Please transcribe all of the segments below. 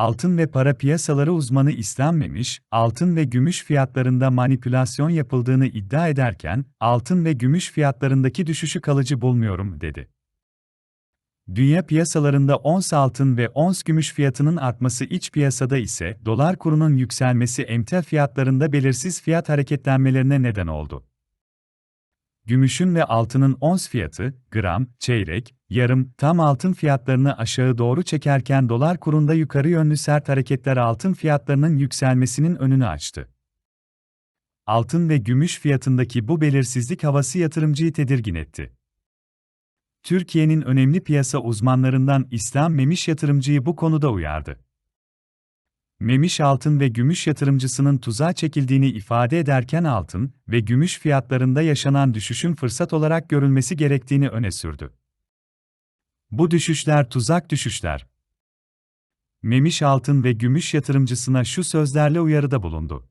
Altın ve para piyasaları uzmanı İslam Memiş, altın ve gümüş fiyatlarında manipülasyon yapıldığını iddia ederken, altın ve gümüş fiyatlarındaki düşüşü kalıcı bulmuyorum, dedi. Dünya piyasalarında ons altın ve ons gümüş fiyatının artması iç piyasada ise dolar kurunun yükselmesi emtia fiyatlarında belirsiz fiyat hareketlenmelerine neden oldu. Gümüşün ve altının ons fiyatı, gram, çeyrek, yarım, tam altın fiyatlarını aşağı doğru çekerken dolar kurunda yukarı yönlü sert hareketler altın fiyatlarının yükselmesinin önünü açtı. Altın ve gümüş fiyatındaki bu belirsizlik havası yatırımcıyı tedirgin etti. Türkiye'nin önemli piyasa uzmanlarından İslam Memiş yatırımcıyı bu konuda uyardı. Memiş altın ve gümüş yatırımcısının tuzağa çekildiğini ifade ederken altın ve gümüş fiyatlarında yaşanan düşüşün fırsat olarak görülmesi gerektiğini öne sürdü. Bu düşüşler tuzak düşüşler. Memiş altın ve gümüş yatırımcısına şu sözlerle uyarıda bulundu.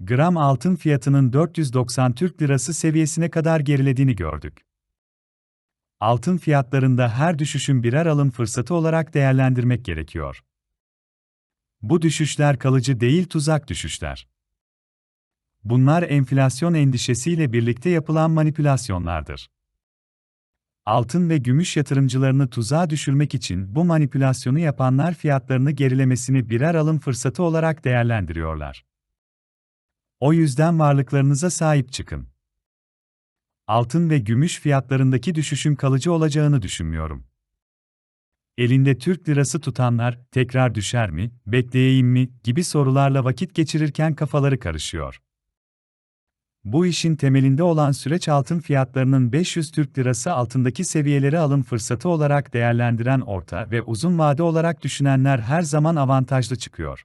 Gram altın fiyatının 490 Türk Lirası seviyesine kadar gerilediğini gördük. Altın fiyatlarında her düşüşün birer alım fırsatı olarak değerlendirmek gerekiyor. Bu düşüşler kalıcı değil tuzak düşüşler. Bunlar enflasyon endişesiyle birlikte yapılan manipülasyonlardır. Altın ve gümüş yatırımcılarını tuzağa düşürmek için bu manipülasyonu yapanlar fiyatlarını gerilemesini birer alım fırsatı olarak değerlendiriyorlar. O yüzden varlıklarınıza sahip çıkın. Altın ve gümüş fiyatlarındaki düşüşün kalıcı olacağını düşünmüyorum. Elinde Türk lirası tutanlar, tekrar düşer mi, bekleyeyim mi, gibi sorularla vakit geçirirken kafaları karışıyor. Bu işin temelinde olan süreç altın fiyatlarının 500 Türk lirası altındaki seviyeleri alım fırsatı olarak değerlendiren orta ve uzun vade olarak düşünenler her zaman avantajlı çıkıyor.